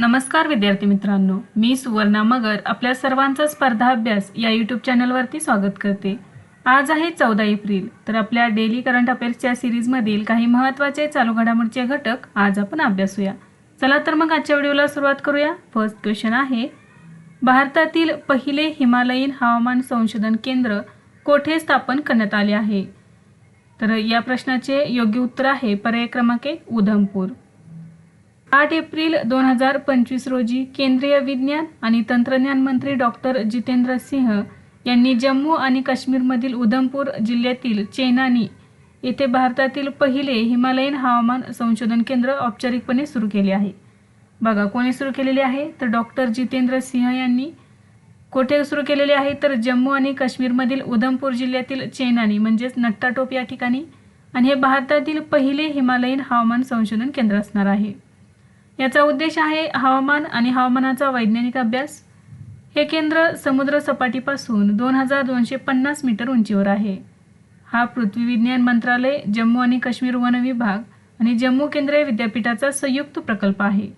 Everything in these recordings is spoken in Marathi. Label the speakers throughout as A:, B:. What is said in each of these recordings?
A: नमस्कार विद्यार्थी मित्रांनो मी सुवर्णा मगर आपल्या सर्वांचा स्पर्धा अभ्यास या यूट्यूब चॅनलवरती स्वागत करते. आज आहे चौदा एप्रिल तर आपल्या डेली करंट अफेअर्सच्या सिरीजमधील काही महत्त्वाचे चालू घडामोडीचे घटक आज आपण अभ्यासूया चला तर मग आजच्या व्हिडिओला सुरुवात करूया. फर्स्ट क्वेश्चन आहे भारतातील पहिले हिमालयीन हवामान संशोधन केंद्र कोठे स्थापन करण्यात आले आहे? तर या प्रश्नाचे योग्य उत्तर आहे पर्याय क्रमांक एक उधमपूर. आठ एप्रिल दोन हजार पंचवीस रोजी केंद्रीय विज्ञान आणि तंत्रज्ञान मंत्री डॉक्टर जितेंद्र सिंह यांनी जम्मू आणि काश्मीरमधील उधमपूर जिल्ह्यातील चेनानी येथे भारतातील पहिले हिमालयीन हवामान संशोधन केंद्र औपचारिकपणे सुरू केले आहे. बघा कोणी सुरू केलेले आहे? तर डॉक्टर जितेंद्र सिंह यांनी. कोठे सुरू केलेले आहे? तर जम्मू आणि काश्मीरमधील उधमपूर जिल्ह्यातील चेनानी म्हणजेच नट्टाटोप या ठिकाणी. आणि हे भारतातील पहिले हिमालयीन हवामान संशोधन केंद्र असणार आहे. याचा उद्देश आहे हवामान आणि हवामानाचा वैज्ञानिक अभ्यास. हे केंद्र समुद्र सपाटीपासून दोन हजार दोनशे पन्नास मीटर उंचीवर आहे. हा पृथ्वी विज्ञान मंत्रालय जम्मू आणि काश्मीर वन विभाग आणि जम्मू केंद्रीय विद्यापीठाचा संयुक्त प्रकल्प आहे.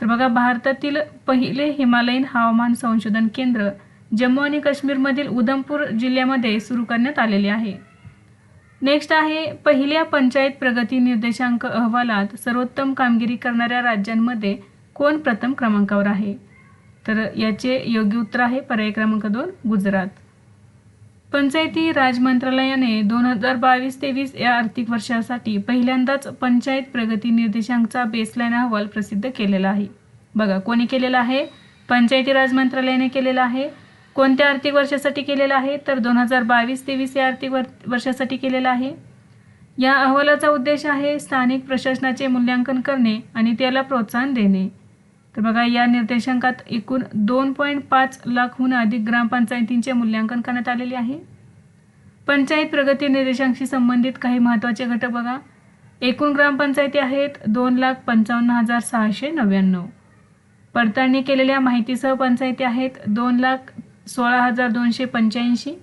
A: तर बघा भारतातील पहिले हिमालयीन हवामान संशोधन केंद्र जम्मू आणि काश्मीरमधील उधमपूर जिल्ह्यामध्ये सुरू करण्यात आलेले आहे. नेक्स्ट आहे पहिल्या पंचायत प्रगती निर्देशांक अहवालात सर्वोत्तम कामगिरी करणाऱ्या राज्यांमध्ये कोण प्रथम क्रमांकावर आहे? तर याचे योग्य उत्तर आहे पर्याय क्रमांक दोन गुजरात. पंचायती राज मंत्रालयाने दोन हजार बावीस तेवीस या आर्थिक वर्षासाठी पहिल्यांदाच पंचायत प्रगती निर्देशांकचा बेसलाईन अहवाल प्रसिद्ध केलेला आहे. बघा कोणी केलेला आहे? पंचायती राज मंत्रालयाने केलेला आहे. कोणत्या आर्थिक वर्षासाठी केलेला आहे? तर दोन हजार बावीस तेवीस या आर्थिक वर वर्षासाठी केलेला आहे. या अहवालाचा उद्देश आहे स्थानिक प्रशासनाचे मूल्यांकन करणे आणि त्याला प्रोत्साहन देणे. तर बघा या निर्देशांकात एकूण दोन पॉईंट पाच लाखहून अधिक ग्रामपंचायतींचे मूल्यांकन करण्यात आलेले आहे. पंचायत प्रगती निर्देशांशी संबंधित काही महत्त्वाचे घटक बघा. एकूण ग्रामपंचायती आहेत दोन लाख पंचावन्न हजार सहाशे नव्याण्णव. पडताळणी केलेल्या माहितीसह पंचायती आहेत दोन लाख सोळा हजार दोनशे पंच्याऐंशी.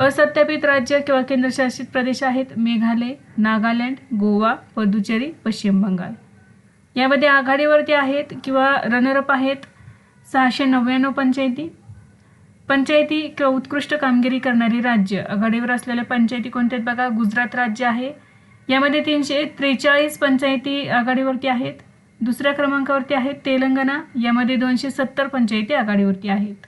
A: असत्यापित राज्य किंवा केंद्रशासित प्रदेश आहेत मेघालय नागालँड गोवा पुदुचेरी पश्चिम बंगाल. यामध्ये आघाडीवरती आहेत किंवा रनरअप आहेत सहाशे नव्याण्णव पंचायती. पंचायती किंवा उत्कृष्ट कामगिरी करणारी राज्य. आघाडीवर असलेल्या पंचायती कोणत्या आहेत बघा? गुजरात राज्य आहे. यामध्ये तीनशे त्रेचाळीस पंचायती आघाडीवरती आहेत. दुसऱ्या क्रमांकावरती आहेत तेलंगणा. यामध्ये दोनशे सत्तर पंचायती आघाडीवरती आहेत.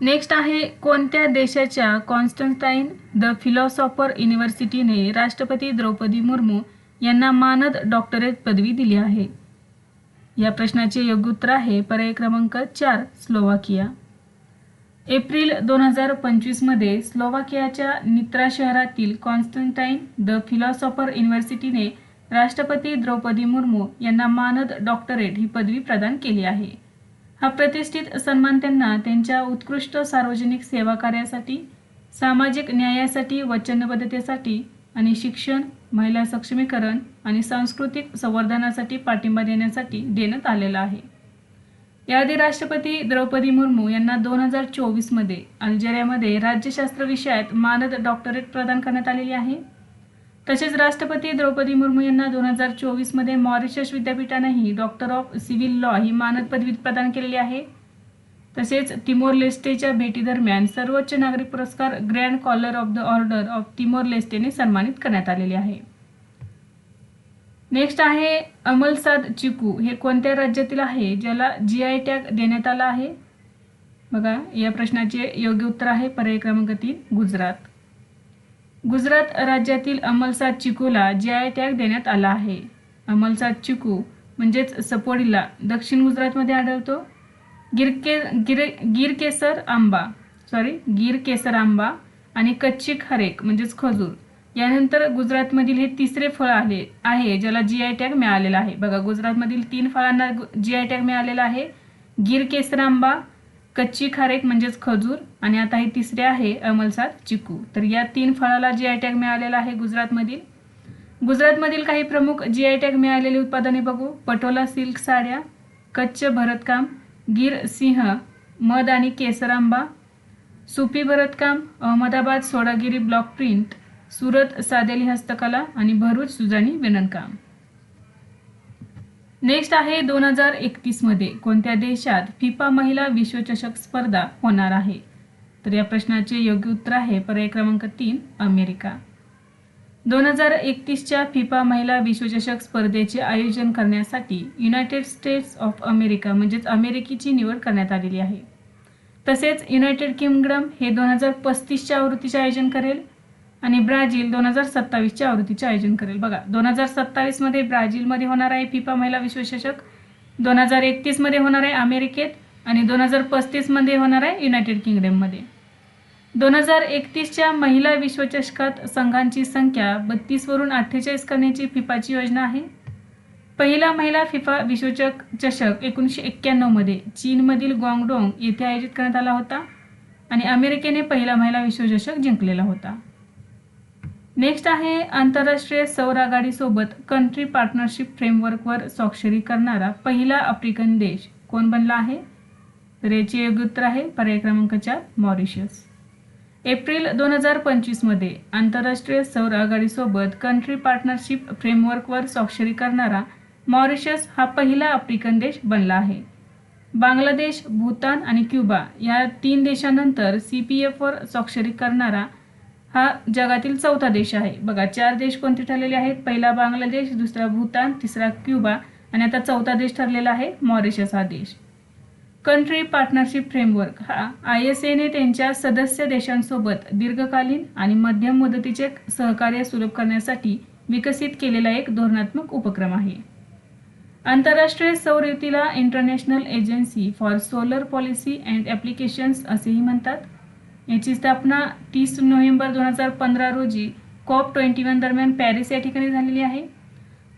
A: नेक्स्ट आहे कोणत्या देशाच्या कॉन्स्टन्स्टाईन द फिलॉसॉफर युनिव्हर्सिटीने राष्ट्रपती द्रौपदी मुर्मू यांना मानद डॉक्टरेट पदवी दिली आहे? या प्रश्नाचे योग्य उत्तर आहे पर्याय क्रमांक चार स्लोवाकिया. एप्रिल दोन हजार पंचवीसमध्ये स्लोवाकियाच्या नित्रा शहरातील कॉन्स्टन्टाईन द फिलॉसॉफर युनिव्हर्सिटीने राष्ट्रपती द्रौपदी मुर्मू यांना मानद डॉक्टरेट ही पदवी प्रदान केली आहे. हा प्रतिष्ठित सन्मान त्यांना त्यांच्या उत्कृष्ट सार्वजनिक सेवा कार्यासाठी सामाजिक न्यायासाठी वचनबद्धतेसाठी आणि शिक्षण महिला सक्षमीकरण आणि सांस्कृतिक संवर्धनासाठी पाठिंबा देण्यासाठी देण्यात आलेला आहे. याआधी राष्ट्रपती द्रौपदी मुर्मू यांना दोन हजार चोवीसमध्ये अल्जेरियामध्ये राज्यशास्त्र विषयात मानद डॉक्टरेट प्रदान करण्यात आलेली आहे. तसेच राष्ट्रपती द्रौपदी मुर्मू यांना दोन हजार चोवीसमध्ये मॉरिशस विद्यापीठानेही डॉक्टर ऑफ सिव्हिल लॉ ही मानद पदवी प्रदान केलेली आहे. तसेच तिमोर लेस्टेच्या भेटीदरम्यान सर्वोच्च नागरिक पुरस्कार grand collar of the order of Timor लेस्टेने सन्मानित करण्यात आलेले आहे. नेक्स्ट आहे अमलसाद चिकू. हे कोणत्या राज्यातील आहे? ज्याला जी आय टॅग देण्यात आला आहे? बघा या प्रश्नाचे योग्य उत्तर आहे. पर्याय क्रमांक तीन गुजरात. गुजरात राज्यातील अमलसाद चिकूला जी आय टॅग देण्यात आला आहे. अमलसाद चिकू म्हणजेच सपोडीला दक्षिण गुजरातमध्ये आढळतो. गिरके गिर गिर केसर आंबा सॉरी गिर केसर आंबा आणि कच्ची खारेक म्हणजेच खजूर यानंतर गुजरातमधील हे तिसरे फळ आले आहे ज्याला जी आय टॅग मिळालेला आहे. बघा गुजरातमधील तीन फळांना जी आय टॅग मिळालेला आहे. गिर केसर आंबा कच्ची खारेक म्हणजेच खजूर आणि आता हे तिसरे आहे अमलसाद चिकू. तर या तीन फळाला जी आय टॅग मिळालेला आहे गुजरातमधील. गुजरातमधील काही प्रमुख जी आय टॅग मिळालेली उत्पादने बघू. पटोला सिल्क साड्या कच्च भरतकाम गिर सिंह मध आणि केसरांबा सुपी भरतकाम अहमदाबाद सोडागिरी ब्लॉक प्रिंट सुरत सादेली हस्तकला आणि भरूच सुजानी विणणकाम नेक्स्ट आहे दोन हजार एकतीसमध्ये कोणत्या देशात फिफा महिला विश्वचषक स्पर्धा होणार आहे? तर या प्रश्नाचे योग्य उत्तर आहे पर्याय क्रमांक तीन अमेरिका. दोन हजार एकतीसच्या फिफा महिला विश्वचषक स्पर्धेचे आयोजन करण्यासाठी युनायटेड स्टेट्स ऑफ अमेरिका म्हणजेच अमेरिकेची निवड करण्यात आलेली आहे. तसेच युनायटेड किंगडम हे दोन हजार पस्तीसच्या आवृत्तीचे आयोजन करेल. आणि ब्राझील दोन हजार सत्तावीसच्या आवृत्तीचे आयोजन करेल. बघा दोन हजार सत्तावीसमध्ये ब्राझीलमध्ये होणार आहे फिफा महिला विश्वचषक दोन हजार एकतीसमध्ये होणार आहे अमेरिकेत आणि दोन हजार पस्तीसमध्ये होणार आहे युनायटेड किंगडममध्ये. दोन हजार एकतीसच्या महिला विश्वचषकात संघांची संख्या बत्तीसवरून अठ्ठेचाळीस करण्याची फिफाची योजना आहे. पहिला महिला फिफा विश्वचक चषक एकोणीसशे एक्क्याण्णवमध्ये चीनमधील गॉंगडोंग येथे आयोजित करण्यात आला होता आणि अमेरिकेने पहिला महिला विश्वचषक जिंकलेला होता. नेक्स्ट आहे आंतरराष्ट्रीय सौर आघाडीसोबत कंट्री पार्टनरशिप फ्रेमवर्कवर स्वाक्षरी करणारा पहिला आफ्रिकन देश कोण बनला आहे? तर याचे योग्य उत्तर आहे पर्याय क्रमांक चार मॉरिशस. एप्रिल दोन हजार पंचवीसमध्ये आंतरराष्ट्रीय सौर आघाडीसोबत कंट्री पार्टनरशिप फ्रेमवर्कवर स्वाक्षरी करणारा मॉरिशस हा पहिला आफ्रिकन देश बनला आहे. बांगलादेश भूतान आणि क्युबा या तीन देशांनंतर सी पी एफवर स्वाक्षरी करणारा हा जगातील चौथा देश आहे. बघा चार देश कोणते ठरलेले आहेत? पहिला बांगलादेश दुसरा भूतान तिसरा क्युबा आणि आता चौथा देश ठरलेला आहे मॉरिशस हा देश. कंट्री पार्टनरशिप फ्रेमवर्क हा आय एस एने त्यांच्या सदस्य देशांसोबत दीर्घकालीन आणि मध्यम मुदतीचे सहकार्य सुलभ करण्यासाठी विकसित केलेला एक धोरणात्मक उपक्रम आहे. आंतरराष्ट्रीय सौर युतीला international agency for solar policy and applications असेही म्हणतात. याची स्थापना तीस नोव्हेंबर दोन हजार पंधरा रोजी कॉप ट्वेंटी वन दरम्यान पॅरिस या ठिकाणी झालेली आहे.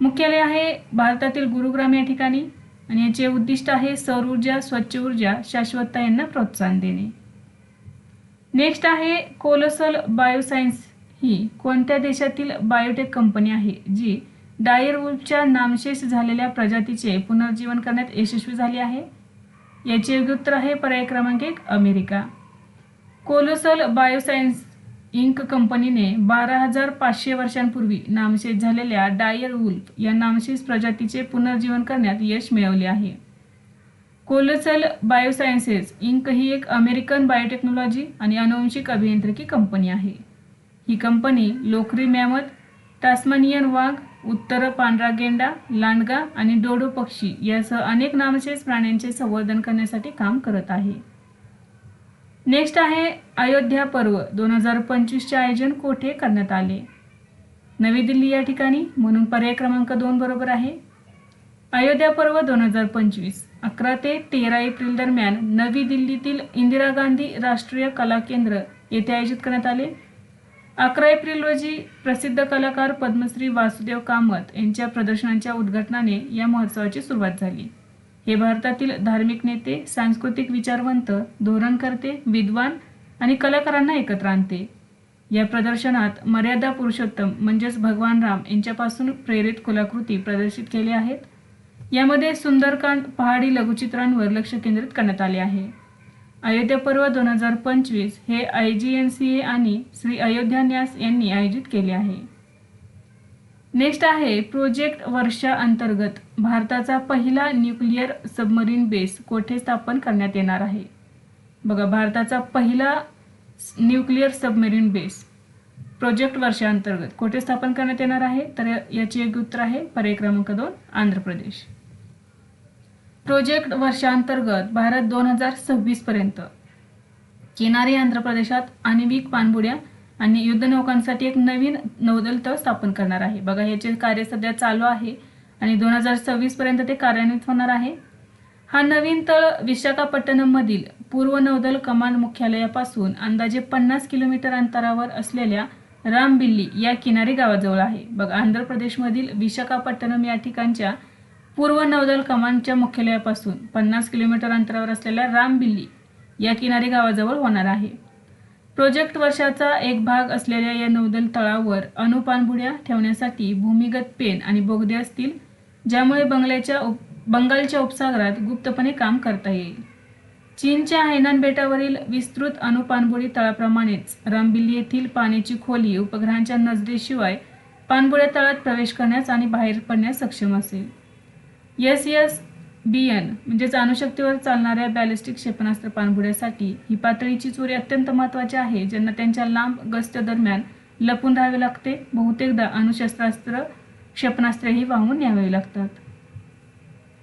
A: मुख्यालय आहे भारतातील गुरुग्राम या ठिकाणी आणि याचे उद्दिष्ट आहे सौर ऊर्जा स्वच्छ ऊर्जा शाश्वतता यांना प्रोत्साहन देणे. नेक्स्ट आहे कोलोसल बायोसायन्स. ही कोणत्या देशातील बायोटेक कंपनी आहे? जी डायर वुल्फच्या नामशेष झालेल्या प्रजातीचे पुनर्जीवन करण्यात यशस्वी झाली आहे. याचे योग्य उत्तर आहे पर्याय क्रमांक एक अमेरिका. कोलोसल बायोसायन्स इंक कंपनीने बारा हजार पाचशे वर्षांपूर्वी नामशेष झालेल्या डायर वुल्फ या नामशेष प्रजातीचे पुनर्जीवन करण्यात यश मिळवले आहे. कोलोसल बायोसायन्सेस इंक ही एक अमेरिकन बायोटेक्नॉलॉजी आणि अनुवंशिक अभियांत्रिकी कंपनी आहे. ही कंपनी लोकरी मॅमत टास्मानियन वाघ उत्तर पांढरा गेंडा लांडगा आणि डोडो पक्षी यासह अनेक नामशेष प्राण्यांचे संवर्धन करण्यासाठी काम करत आहे. नेक्स्ट आहे अयोध्या पर्व. दोन हजार पंचवीसचे आयोजन कोठे करण्यात आले? नवी दिल्ली या ठिकाणी. म्हणून पर्याय क्रमांक दोन बरोबर आहे. अयोध्या पर्व दोन हजार पंचवीस. अकरा ते तेरा एप्रिल दरम्यान नवी दिल्लीतील इंदिरा गांधी राष्ट्रीय कला केंद्र येथे आयोजित करण्यात आले. अकरा एप्रिल रोजी प्रसिद्ध कलाकार पद्मश्री वासुदेव कामत यांच्या प्रदर्शनांच्या उद्घाटनाने या महोत्सवाची सुरुवात झाली. हे भारतातील धार्मिक नेते सांस्कृतिक विचारवंत धोरणकर्ते विद्वान आणि कलाकारांना एकत्र आणते. या प्रदर्शनात मर्यादा पुरुषोत्तम म्हणजेच भगवान राम यांच्यापासून प्रेरित कलाकृती प्रदर्शित केल्या आहेत. यामध्ये सुंदरकांड पहाडी लघुचित्रांवर लक्ष केंद्रित करण्यात आले आहे. अयोध्या पर्व दोन हजार पंचवीस हे I G N C A आणि श्री अयोध्या न्यास यांनी आयोजित केले आहे. नेक्स्ट आहे प्रोजेक्ट वर्षा अंतर्गत. भारताचा पहिला न्यूक्लिअर सबमरीन बेस कोठे स्थापन करण्यात येणार आहे? बघा भारताचा पहिला न्यूक्लिअर सबमरीन बेस प्रोजेक्ट वर्षांतर्गत कोठे स्थापन करण्यात येणार आहे? तर याचे एक उत्तर आहे पर्याय क्रमांक दोन आंध्र प्रदेश. प्रोजेक्ट वर्षांतर्गत भारत दोन हजार सव्वीसपर्यंत किनारी आंध्र प्रदेशात आणिविक पाणबुड्या आणि युद्धनौकांसाठी एक नवीन नौदल तळ स्थापन करणार आहे. बघा याचे कार्य सध्या चालू आहे आणि दोन हजार सव्वीस पर्यंत ते कार्यान्वित होणार आहे. हा नवीन तळ विशाखापट्टणममधील पूर्व नौदल कमांड मुख्यालयापासून अंदाजे पन्नास किलोमीटर अंतरावर असलेल्या रामबिल्ली या किनारी गावाजवळ आहे. बघा आंध्र प्रदेशमधील विशाखापट्टणम या ठिकाणच्या पूर्व नौदल कमांडच्या मुख्यालयापासून पन्नास किलोमीटर अंतरावर असलेल्या रामबिल्ली या किनारी गावाजवळ होणार आहे. प्रोजेक्ट वर्षाचा एक भाग असलेल्या या नौदल तळावर अणुपानबुड्या ठेवण्यासाठी भूमिगत पेन आणि बोगदे असतील ज्यामुळे बंगल्याच्या उप बंगालच्या उपसागरात गुप्तपणे काम करता येईल. चीनच्या हैनान बेटावरील विस्तृत अणुपाणबुडी तळाप्रमाणेच रामबिल्ली येथील पाण्याची खोली उपग्रहांच्या नजरेशिवाय पाणबुड्या तळात प्रवेश करण्यास आणि बाहेर पडण्यास सक्षम असेल. एस एस बी एन म्हणजेच अणुशक्तीवर चालणाऱ्या बॅलिस्टिक क्षेपणास्त्र पाणबुड्यासाठी ही पातळीची चोरी अत्यंत महत्त्वाची आहे ज्यांना त्यांच्या लांब गस्त दरम्यान लपून राहावे लागते. बहुतेकदा अणुशस्त्रास्त्र क्षेपणास्त्रेही वाहून न्यावे लागतात.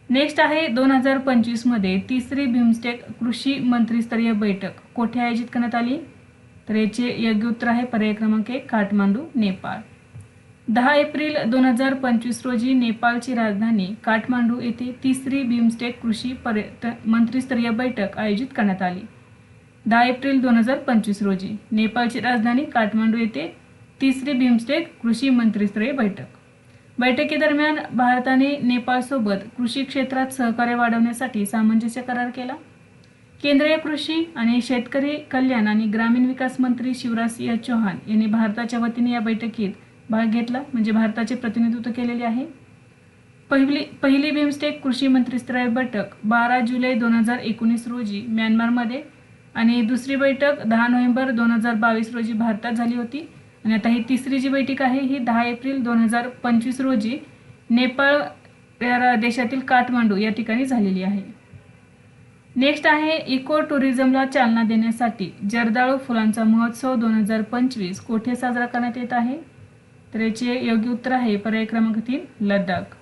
A: नेक्स्ट आहे दोन हजार पंचवीसमध्ये तिसरी भीमस्टेक कृषी मंत्रीस्तरीय बैठक. कोठे आयोजित करण्यात आली? तर याचे योग्य उत्तर आहे पर्याय क्रमांक एक काठमांडू नेपाळ. दहा एप्रिल दोन हजार पंचवीस रोजी नेपाळची राजधानी काठमांडू येथे तिसरी बिमस्टेक कृषी पर्यटन मंत्रीस्तरीय बैठक आयोजित करण्यात आली. दहा एप्रिल दोन हजार पंचवीस रोजी नेपाळची राजधानी काठमांडू येथे तिसरी बिमस्टेक कृषी मंत्रीस्तरीय बैठक. बैठकीदरम्यान भारताने नेपाळसोबत कृषी क्षेत्रात सहकार्य वाढवण्यासाठी सामंजस्य करार केला. केंद्रीय कृषी आणि शेतकरी कल्याण आणि ग्रामीण विकास मंत्री शिवराज सिंह चौहान यांनी भारताच्या वतीने या बैठकीत भाग घेतला. म्हणजे भारताचे प्रतिनिधित्व केलेले आहे. पहिली पहिली बिमस्टेक कृषी मंत्रीस्तरीय बैठक बारा जुलै दोन हजार एकोणीस रोजी म्यानमारमध्ये आणि दुसरी बैठक दहा नोव्हेंबर दोन हजार बावीस रोजी भारतात झाली होती. आणि आता ही तिसरी जी बैठक आहे ही दहा एप्रिल दोन हजार पंचवीस रोजी नेपाळ या देशातील काठमांडू या ठिकाणी झालेली आहे. नेक्स्ट आहे इको टुरिझमला चालना देण्यासाठी जर्दाळू फुलांचा महोत्सव दोन हजार पंचवीस कोठे साजरा करण्यात येत आहे? तर याचे योग्य उत्तर आहे. पर्याय क्रमांक तीन लडाख.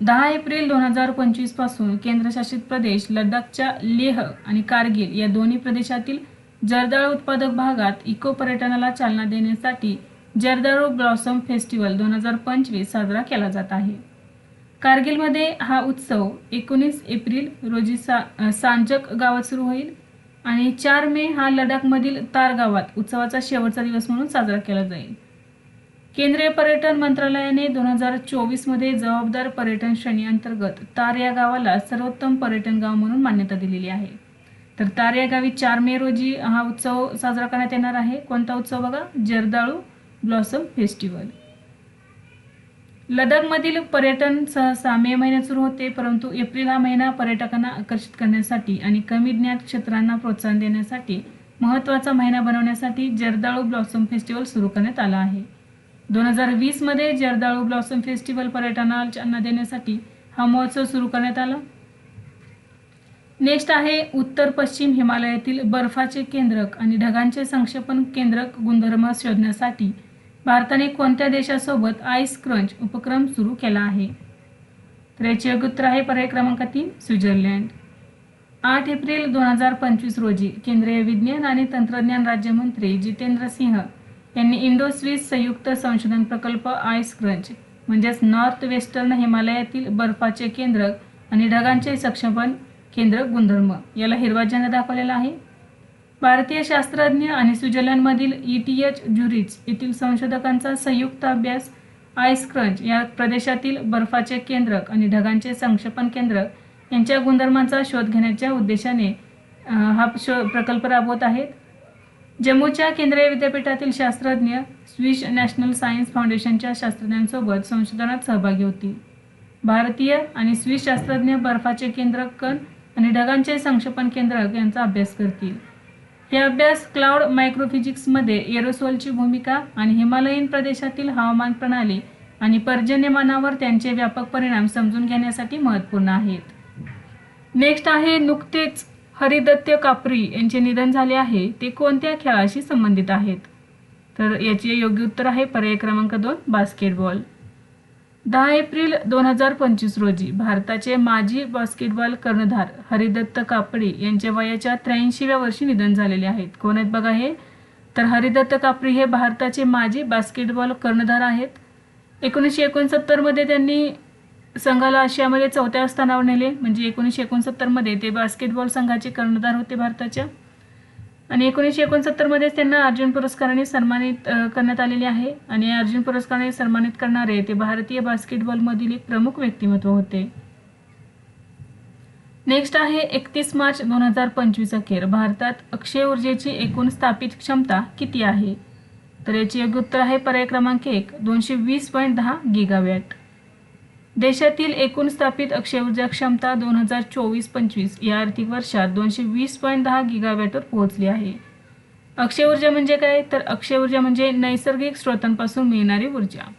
A: दहा एप्रिल दोन हजार पंचवीसपासून केंद्रशासित प्रदेश लडाखच्या लेह आणि कारगिल या दोन्ही प्रदेशातील जर्दाळू उत्पादक भागात इको पर्यटनाला चालना देण्यासाठी जर्दाळू ब्लॉसम फेस्टिवल दोन हजार पंचवीस साजरा केला जात आहे. कारगिलमध्ये हा उत्सव एकोणीस एप्रिल रोजी सा सांजक गावात सुरू होईल आणि चार मे हा लडाखमधील तार गावात उत्सवाचा शेवटचा दिवस म्हणून साजरा केला जाईल. केंद्रीय पर्यटन मंत्रालयाने दोन हजार चोवीसमध्ये जबाबदार पर्यटन श्रेणी अंतर्गत तार या गावाला सर्वोत्तम पर्यटन गाव म्हणून मान्यता दिलेली आहे. तर तार या गावी चार मे रोजी हा उत्सव साजरा करण्यात येणार आहे. कोणता उत्सव बघा? जर्दाळू ब्लॉसम फेस्टिवल. लडाखमधील पर्यटन सहसा मे महिन्यात सुरू होते परंतु एप्रिल हा महिना पर्यटकांना आकर्षित करण्यासाठी आणि कमी ज्ञात क्षेत्रांना प्रोत्साहन देण्यासाठी महत्त्वाचा महिना बनवण्यासाठी जर्दाळू ब्लॉसम फेस्टिवल सुरू करण्यात आला आहे. दोन हजार वीसमध्ये जर्दाळू ब्लॉसम फेस्टिवल पर्यटनाला चालना देण्यासाठी हा महोत्सव सुरू करण्यात आला. नेक्स्ट आहे उत्तर पश्चिम हिमालयातील बर्फाचे केंद्रक आणि ढगांचे संक्षेपण केंद्रक गुणधर्म शोधण्यासाठी भारताने कोणत्या देशासोबत आईस क्रंच उपक्रम सुरू केला आहे? तर याचे योग्य उत्तर आहे पर्याय क्रमांक तीन स्वित्झर्लंड. आठ एप्रिल दोन हजार पंचवीस रोजी केंद्रीय विज्ञान आणि तंत्रज्ञान राज्यमंत्री जितेंद्र सिंह यांनी इंडो स्विस संयुक्त संशोधन प्रकल्प आईस क्रंच म्हणजेच नॉर्थ वेस्टर्न हिमालयातील बर्फाचे केंद्रक आणि ढगांचे सक्षमपण केंद्र गुणधर्म याला हिरवा झेंडा दाखवलेला आहे. भारतीय शास्त्रज्ञ आणि स्वित्झर्लंडमधील ई टी एच ज्युरिच येथील संशोधकांचा संयुक्त अभ्यास आईस क्रंच या प्रदेशातील बर्फाचे केंद्रक आणि ढगांचे संक्षेपण केंद्रक यांच्या गुणधर्मांचा शोध घेण्याच्या उद्देशाने हा शो प्रकल्प राबवत आहेत. जम्मूच्या केंद्रीय विद्यापीठातील शास्त्रज्ञ स्विस नॅशनल सायन्स फाउंडेशनच्या शास्त्रज्ञांसोबत संशोधनात सहभागी होतील. भारतीय आणि स्विस शास्त्रज्ञ बर्फाचे केंद्रक कण आणि ढगांचे संक्षेपण केंद्रक यांचा अभ्यास करतील. हे अभ्यास क्लाउड मायक्रोफिजिक्समध्ये एरोसोलची भूमिका आणि हिमालयीन प्रदेशातील हवामान प्रणाली आणि पर्जन्यमानावर त्यांचे व्यापक परिणाम समजून घेण्यासाठी महत्त्वपूर्ण आहेत. नेक्स्ट आहे नुकतेच हरिदत्त कापरी यांचे निधन झाले आहे ते कोणत्या खेळाशी संबंधित आहेत? तर याचे योग्य उत्तर आहे पर्याय क्रमांक दोन बास्केटबॉल. दहा एप्रिल दोन हजार पंचवीस रोजी भारताचे माजी बास्केटबॉल कर्णधार हरिदत्त कापडे यांच्या वयाच्या त्र्याऐंशीव्या वर्षी निधन झालेले आहेत. कोण आहेत बघा हे? तर हरिदत्त कापडी हे भारताचे माजी बास्केटबॉल कर्णधार आहेत. एकोणीसशे एकोणसत्तरमध्ये त्यांनी संघाला आशियामध्ये चौथ्या स्थानावर नेले. म्हणजे एकोणीसशे एकोणसत्तरमध्ये ते बास्केटबॉल संघाचे कर्णधार होते भारताच्या आणि एकोणीसशे एकोणसत्तरमध्येच त्यांना अर्जुन पुरस्काराने सन्मानित करण्यात आलेले आहे. आणि अर्जुन पुरस्काराने सन्मानित करणारे ते भारतीय बास्केटबॉलमधील एक प्रमुख व्यक्तिमत्व होते. नेक्स्ट आहे एकतीस मार्च दोन हजार पंचवीस अखेर. भारतात अक्षय ऊर्जेची एकूण स्थापित क्षमता किती आहे? तर याचे योग्य उत्तर आहे पर्याय क्रमांक एक दोनशे वीस पॉईंट दहा गिगावॅट देशातील एकूण स्थापित अक्षय ऊर्जा क्षमता दोन हजार चोवीस पंचवीस या आर्थिक वर्षात दोनशे वीस पॉईंट दहा गिगावॅटवर पोहोचली आहे. अक्षय ऊर्जा म्हणजे काय? तर अक्षय ऊर्जा म्हणजे नैसर्गिक स्रोतांपासून मिळणारी ऊर्जा.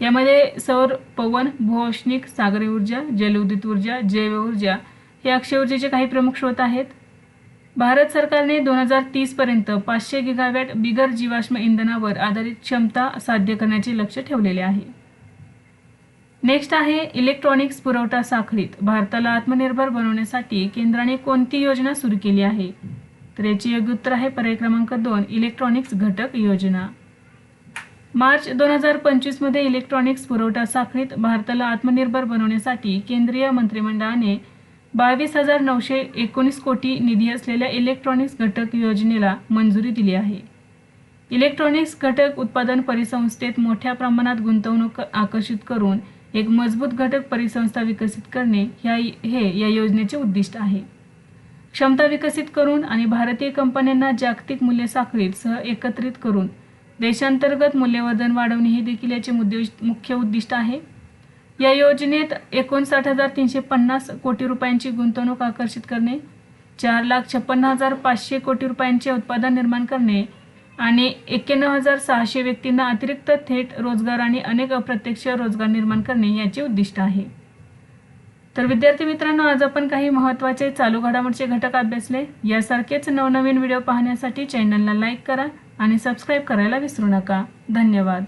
A: यामध्ये सौर पवन भूऔष्णिक सागरी ऊर्जा जलविद्युत ऊर्जा जैव ऊर्जा हे अक्षय ऊर्जेचे काही प्रमुख स्रोत आहेत. भारत सरकारने दोन हजार तीसपर्यंत पाचशे गिगावॅट बिगर जीवाश्म इंधनावर आधारित क्षमता साध्य करण्याचे लक्ष ठेवलेले आहे. नेक्स्ट आहे इलेक्ट्रॉनिक्स पुरवठा साखळीत. भारताला आत्मनिर्भर बनवण्यासाठी केंद्राने कोणती योजना सुरू केली आहे? तर याची योग्य उत्तर आहे पर्याय क्रमांक दोन इलेक्ट्रॉनिक्स घटक योजना. मार्च दोन हजार पंचवीसमध्ये इलेक्ट्रॉनिक्स पुरवठा साखळीत भारताला आत्मनिर्भर बनवण्यासाठी केंद्रीय मंत्रिमंडळाने बावीस हजार नऊशे एकोणीस कोटी निधी असलेल्या इलेक्ट्रॉनिक्स घटक योजनेला मंजुरी दिली आहे. इलेक्ट्रॉनिक्स घटक उत्पादन परिसंस्थेत मोठ्या प्रमाणात गुंतवणूक आकर्षित करून एक मजबूत घटक परिसंस्था विकसित करणे ह्या हे या योजनेचे उद्दिष्ट आहे. क्षमता विकसित करून आणि भारतीय कंपन्यांना जागतिक मूल्य साखळीत सह एकत्रित करून देशांतर्गत मूल्यवर्धन वाढवणे हे देखील याचे मुद्दे मुख्य उद्दिष्ट आहे. या योजनेत एकोणसाठ हजार तीनशे पन्नास कोटी रुपयांची गुंतवणूक आकर्षित करणे चार लाख छप्पन्न हजार पाचशे कोटी रुपयांचे उत्पादन निर्माण करणे आणि एक्क्याण्णव हजार सहाशे व्यक्तींना अतिरिक्त थेट रोजगार आणि अनेक अप्रत्यक्ष रोजगार निर्माण करणे याचे उद्दिष्ट आहे. तर विद्यार्थी मित्रांनो आज आपण काही महत्त्वाचे चालू घडामोडीचे घटक अभ्यासले. यासारखेच नवनवीन व्हिडिओ पाहण्यासाठी चॅनलला लाईक करा आणि सबस्क्राईब करायला विसरू नका. धन्यवाद.